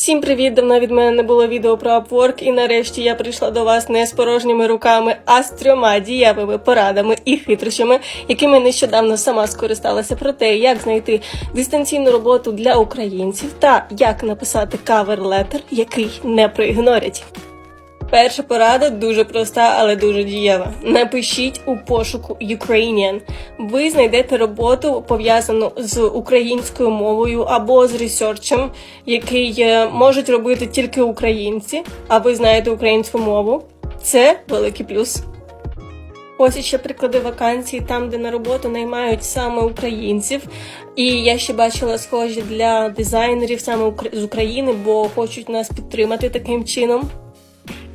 Всім привіт! Давно від мене не було відео про Upwork, і нарешті я прийшла до вас не з порожніми руками, а з трьома дієвими порадами і хитрощами, якими нещодавно сама скористалася про те, як знайти дистанційну роботу для українців та як написати кавер-летер, який не проігнорять. Перша порада дуже проста, але дуже дієва. Напишіть у пошуку Ukrainian. Ви знайдете роботу пов'язану з українською мовою або з ресерчем, який е, можуть робити тільки українці, а ви знаєте українську мову. Це великий плюс. Ось іще приклади вакансій, там, де на роботу наймають саме українців. І я ще бачила схожі для дизайнерів саме з України, бо хочуть нас підтримати таким чином.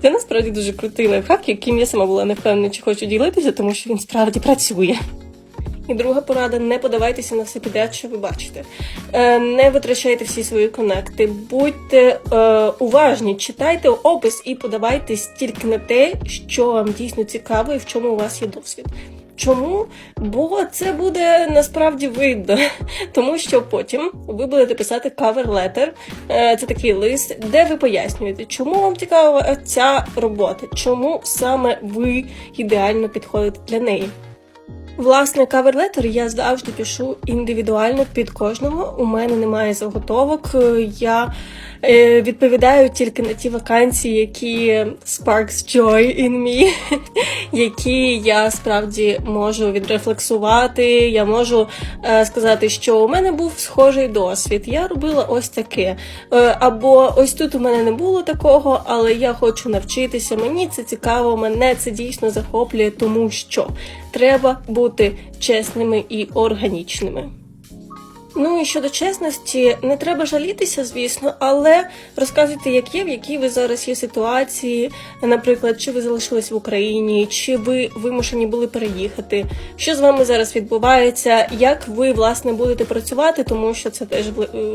Це насправді дуже крутий лайфхак, яким я сама була не впевнена, чи хочу ділитися, тому що він справді працює. І друга порада: не подавайтеся на все підряд, що ви бачите. Е, не витрачайте всі свої конекти, будьте е, уважні, читайте опис і подавайтесь тільки на те, що вам дійсно цікаво і в чому у вас є досвід. Чому? Бо це буде насправді видно, тому що потім ви будете писати cover letter, е, це такий лист, де ви пояснюєте, чому вам цікава ця робота, чому саме ви ідеально підходите для неї. Власне, каверлетер я завжди пишу індивідуально під кожного. У мене немає заготовок. Е, Я відповідаю тільки на ті вакансії, які sparks joy in me, які я справді можу відрефлексувати. Я можу е, сказати, що у мене був схожий досвід. Я робила ось таке. Е, або ось тут у мене не було такого, але я хочу навчитися. Мені це цікаво, мене це дійсно захоплює, тому що треба бути чесними і органічними. Ну і щодо чесності, не треба жалітися, звісно, але розказуйте, як є, в якій ви зараз є ситуації. Наприклад, чи ви залишились в Україні, чи ви вимушені були переїхати, що з вами зараз відбувається, як ви власне будете працювати, тому що це теж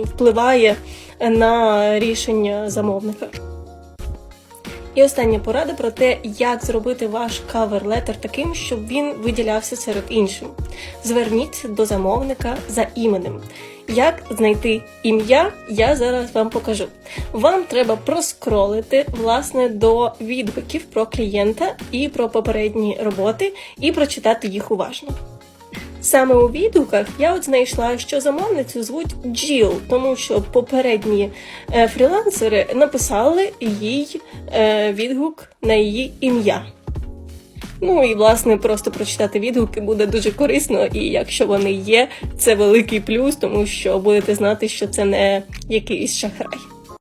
впливає на рішення замовника. І остання порада про те, як зробити ваш кавер-летер таким, щоб він виділявся серед іншим. Зверніться до замовника за іменем. Як знайти ім'я, я зараз вам покажу. Вам треба проскролити власне до відгуків про клієнта і про попередні роботи, і прочитати їх уважно. Саме у відгуках я от знайшла, що замовницю звуть Джіл, тому що попередні е, фрілансери написали їй е, відгук на її ім'я. Ну і власне просто прочитати відгуки буде дуже корисно, і якщо вони є, це великий плюс, тому що будете знати, що це не якийсь шахрай.